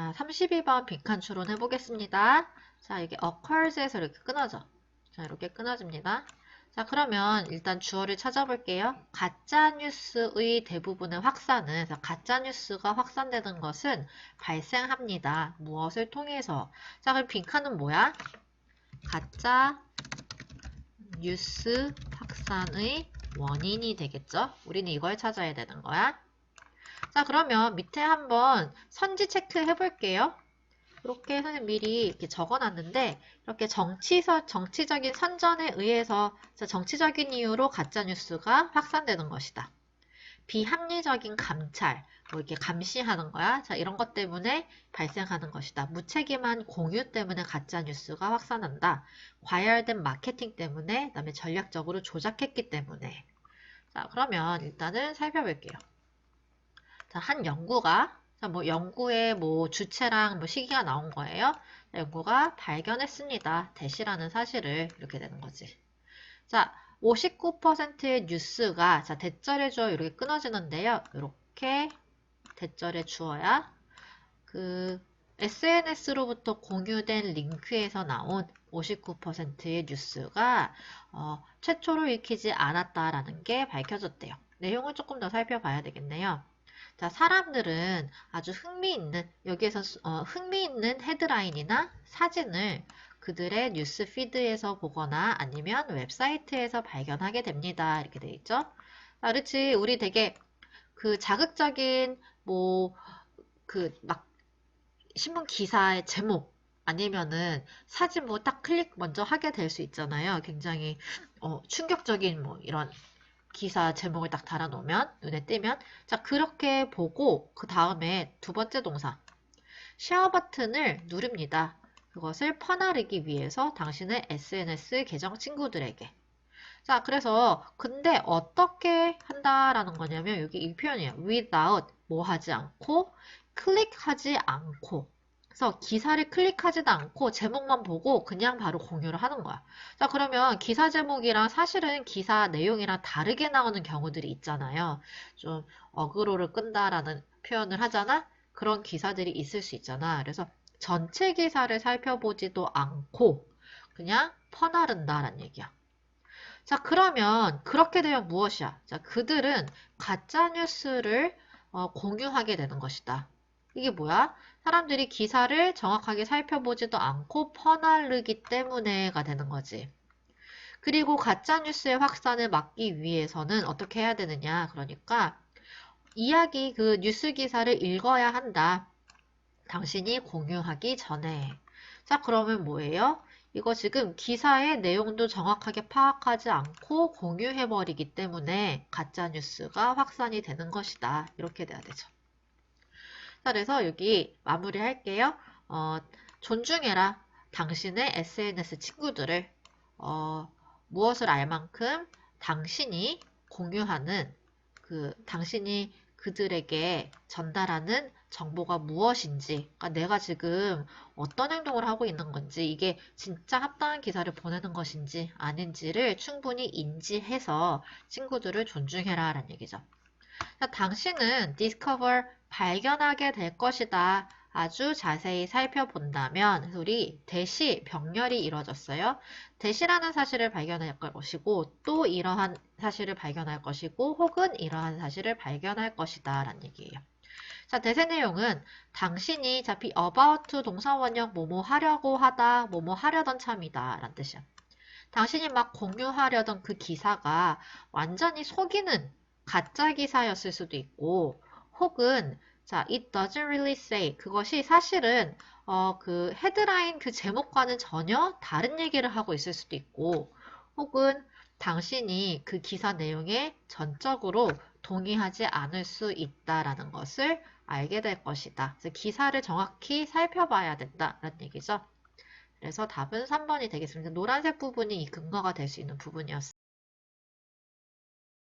자, 32번 빈칸 추론 해보겠습니다. 자, 이게 occurs에서 이렇게 끊어져. 자, 이렇게 끊어집니다. 자, 그러면 일단 주어를 찾아볼게요. 가짜뉴스의 대부분의 확산은, 자, 가짜뉴스가 확산되는 것은 발생합니다. 무엇을 통해서? 자, 그럼 빈칸은 뭐야? 가짜 뉴스 확산의 원인이 되겠죠? 우리는 이걸 찾아야 되는 거야. 자, 그러면 밑에 한번 선지 체크 해 볼게요. 이렇게 선생님 미리 이렇게 적어놨는데 이렇게 정치서, 정치적인 선전에 의해서 자, 정치적인 이유로 가짜뉴스가 확산되는 것이다. 비합리적인 감찰, 뭐 이렇게 감시하는 거야. 자, 이런 것 때문에 발생하는 것이다. 무책임한 공유 때문에 가짜뉴스가 확산한다. 과열된 마케팅 때문에, 그 다음에 전략적으로 조작했기 때문에. 자, 그러면 일단은 살펴볼게요. 자, 한 연구가, 자, 뭐 연구의 뭐 주체랑 뭐 시기가 나온 거예요. 자, 연구가 발견했습니다. 대시라는 사실을 이렇게 되는 거지. 자, 59%의 뉴스가 자, 대절해 주어 이렇게 끊어지는데요. 이렇게 대절해 주어야 그 SNS로부터 공유된 링크에서 나온 59%의 뉴스가 어, 최초로 읽히지 않았다라는 게 밝혀졌대요. 내용을 조금 더 살펴봐야 되겠네요. 자, 사람들은 아주 흥미있는, 여기에서 어, 흥미있는 헤드라인이나 사진을 그들의 뉴스 피드에서 보거나 아니면 웹사이트에서 발견하게 됩니다. 이렇게 돼 있죠. 아, 그렇지. 우리 되게 그 자극적인 뭐 그 막 신문 기사의 제목 아니면은 사진 뭐 딱 클릭 먼저 하게 될 수 있잖아요. 굉장히 어, 충격적인 뭐 이런 기사 제목을 딱 달아놓으면 눈에 띄면 자 그렇게 보고 그 다음에 두 번째 동사 쉐어 버튼을 누릅니다. 그것을 퍼나르기 위해서 당신의 SNS 계정 친구들에게 자 그래서 근데 어떻게 한다라는 거냐면 여기 이 표현이에요. without 뭐 하지 않고 클릭하지 않고 그래서 기사를 클릭하지도 않고 제목만 보고 그냥 바로 공유를 하는 거야. 자, 그러면 기사 제목이랑 사실은 기사 내용이랑 다르게 나오는 경우들이 있잖아요. 좀 어그로를 끈다라는 표현을 하잖아? 그런 기사들이 있을 수 있잖아. 그래서 전체 기사를 살펴보지도 않고 그냥 퍼나른다라는 얘기야. 자, 그러면 그렇게 되면 무엇이야? 자, 그들은 가짜 뉴스를 어, 공유하게 되는 것이다. 이게 뭐야? 사람들이 기사를 정확하게 살펴보지도 않고 퍼나르기 때문에가 되는 거지. 그리고 가짜뉴스의 확산을 막기 위해서는 어떻게 해야 되느냐. 그러니까 이야기 그 뉴스 기사를 읽어야 한다. 당신이 공유하기 전에. 자, 그러면 뭐예요? 이거 지금 기사의 내용도 정확하게 파악하지 않고 공유해버리기 때문에 가짜뉴스가 확산이 되는 것이다. 이렇게 돼야 되죠. 자, 그래서 여기 마무리 할게요. 어, 존중해라. 당신의 SNS 친구들을 어, 무엇을 알 만큼 당신이 공유하는 그 당신이 그들에게 전달하는 정보가 무엇인지, 그러니까 내가 지금 어떤 행동을 하고 있는 건지, 이게 진짜 합당한 기사를 보내는 것인지 아닌지를 충분히 인지해서 친구들을 존중해라 라는 얘기죠. 자, 당신은 discover 발견하게 될 것이다. 아주 자세히 살펴본다면 우리 대시 병렬이 이루어졌어요. 대시라는 사실을 발견할 것이고 또 이러한 사실을 발견할 것이고 혹은 이러한 사실을 발견할 것이다 라는 얘기예요. 자, 대세 내용은 당신이 자, be about 동사원형 뭐뭐 하려고 하다, 뭐뭐 하려던 참이다 라는 뜻이야. 당신이 막 공유하려던 그 기사가 완전히 속이는 가짜 기사였을 수도 있고 혹은 자, it doesn't really say 그것이 사실은 어, 그 헤드라인 그 제목과는 전혀 다른 얘기를 하고 있을 수도 있고 혹은 당신이 그 기사 내용에 전적으로 동의하지 않을 수 있다라는 것을 알게 될 것이다. 그래서 기사를 정확히 살펴봐야 된다라는 얘기죠. 그래서 답은 3번이 되겠습니다. 노란색 부분이 이 근거가 될 수 있는 부분이었습니다.